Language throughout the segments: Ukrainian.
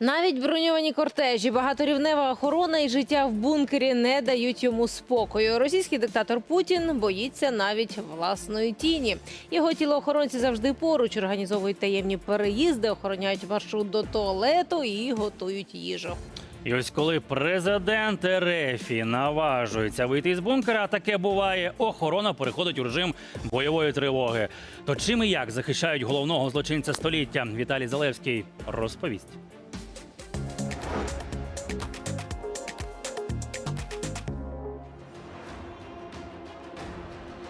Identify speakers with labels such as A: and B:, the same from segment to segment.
A: Навіть броньовані кортежі, багаторівнева охорона і життя в бункері не дають йому спокою. Російський диктатор Путін боїться навіть власної тіні. Його тілоохоронці завжди поруч організовують таємні переїзди, охороняють маршрут до туалету і готують їжу.
B: І ось коли президент Ерефі наважується вийти з бункера, таке буває, охорона переходить у режим бойової тривоги. То чим і як захищають головного злочинця століття? Віталій Залевський розповість.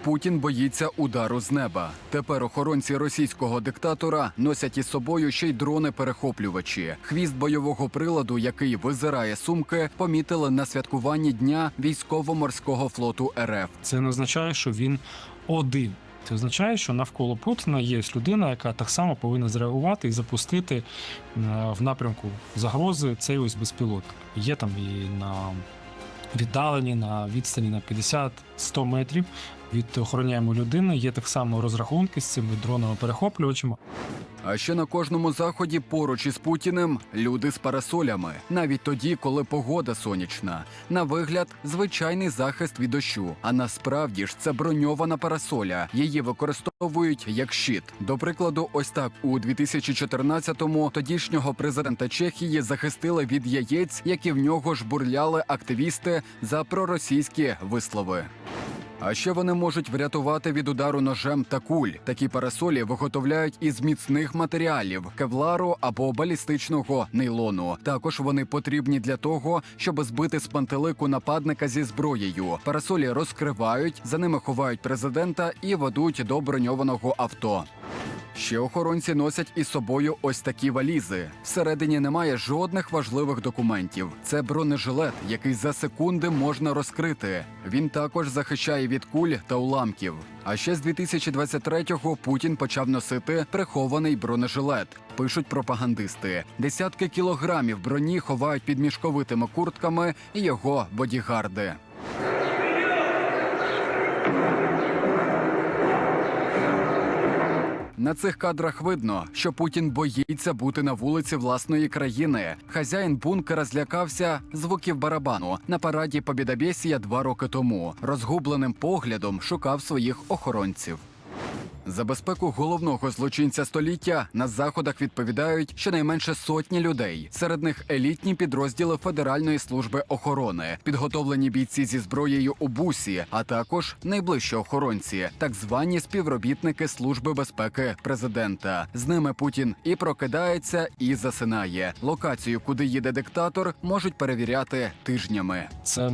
C: Путін боїться удару з неба. Тепер охоронці російського диктатора носять із собою ще й дрони-перехоплювачі. Хвіст бойового приладу, який визирає сумки, помітили на святкуванні дня військово-морського флоту РФ.
D: Це не означає, що він один. Це означає, що навколо Путіна є людина, яка так само повинна зреагувати і запустити е, в напрямку загрози цей ось безпілотник. Є там і на віддалені на відстані на 50-100 метрів від охороняємо людини. Є так само розрахунки з цими дронами-перехоплювачами.
C: А ще на кожному заході поруч із Путіним люди з парасолями, навіть тоді, коли погода сонячна. На вигляд, звичайний захист від дощу. А насправді ж це броньована парасоля. Її використовують як щит. До прикладу, ось так у 2014-му тодішнього президента Чехії захистили від яєць, які в нього ж бурляли активісти за проросійські вислови. А ще вони можуть врятувати від удару ножем та куль. Такі парасолі виготовляють із міцних матеріалів кевлару або балістичного нейлону. Також вони потрібні для того, щоб збити з пантелику нападника зі зброєю. Парасолі розкривають, за ними ховають президента і ведуть до броньованого авто. Ще охоронці носять із собою ось такі валізи. Всередині немає жодних важливих документів. Це бронежилет, який за секунди можна розкрити. Він також захищає від куль та уламків. А ще з 2023-го Путін почав носити прихований бронежилет. Пишуть пропагандисти. Десятки кілограмів броні ховають під мішковитими куртками і його бодігарди. На цих кадрах видно, що Путін боїться бути на вулиці власної країни. Хазяїн бункера злякався звуків барабану на параді Побєдобєсія два роки тому. Розгубленим поглядом шукав своїх охоронців. За безпеку головного злочинця століття на заходах відповідають щонайменше сотні людей. Серед них елітні підрозділи Федеральної служби охорони, підготовлені бійці зі зброєю у бусі, а також найближчі охоронці, так звані співробітники служби безпеки президента. З ними Путін і прокидається, і засинає. Локацію, куди їде диктатор, можуть перевіряти тижнями.
D: Це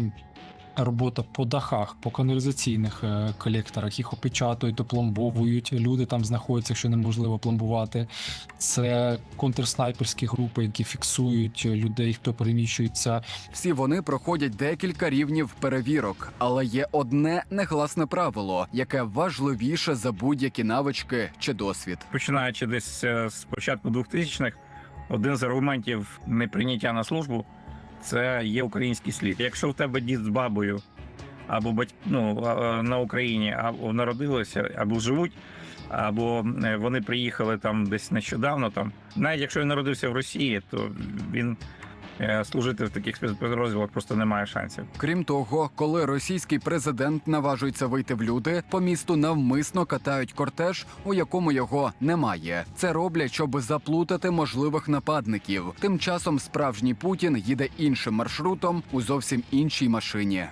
D: робота по дахах, по каналізаційних е, колекторах, їх опечатують, допломбовують. Люди там знаходяться, якщо неможливо пломбувати. Це контрснайперські групи, які фіксують людей, хто переміщується.
C: Всі вони проходять декілька рівнів перевірок, але є одне негласне правило, яке важливіше за будь-які навички чи досвід.
E: починаючи десь е, з початку 2000-х, один з аргументів неприйняття на службу це є український слід. Якщо в тебе дід з бабою або батьк ну, на Україні або народилися, або живуть, або е, вони приїхали там десь нещодавно. Там навіть якщо він народився в Росії, то він служити в таких спецпідрозділах просто немає шансів.
C: Крім того, коли російський президент наважується вийти в люди, по місту навмисно катають кортеж, у якому його немає. Це роблять, щоб заплутати можливих нападників. Тим часом справжній Путін їде іншим маршрутом у зовсім іншій машині.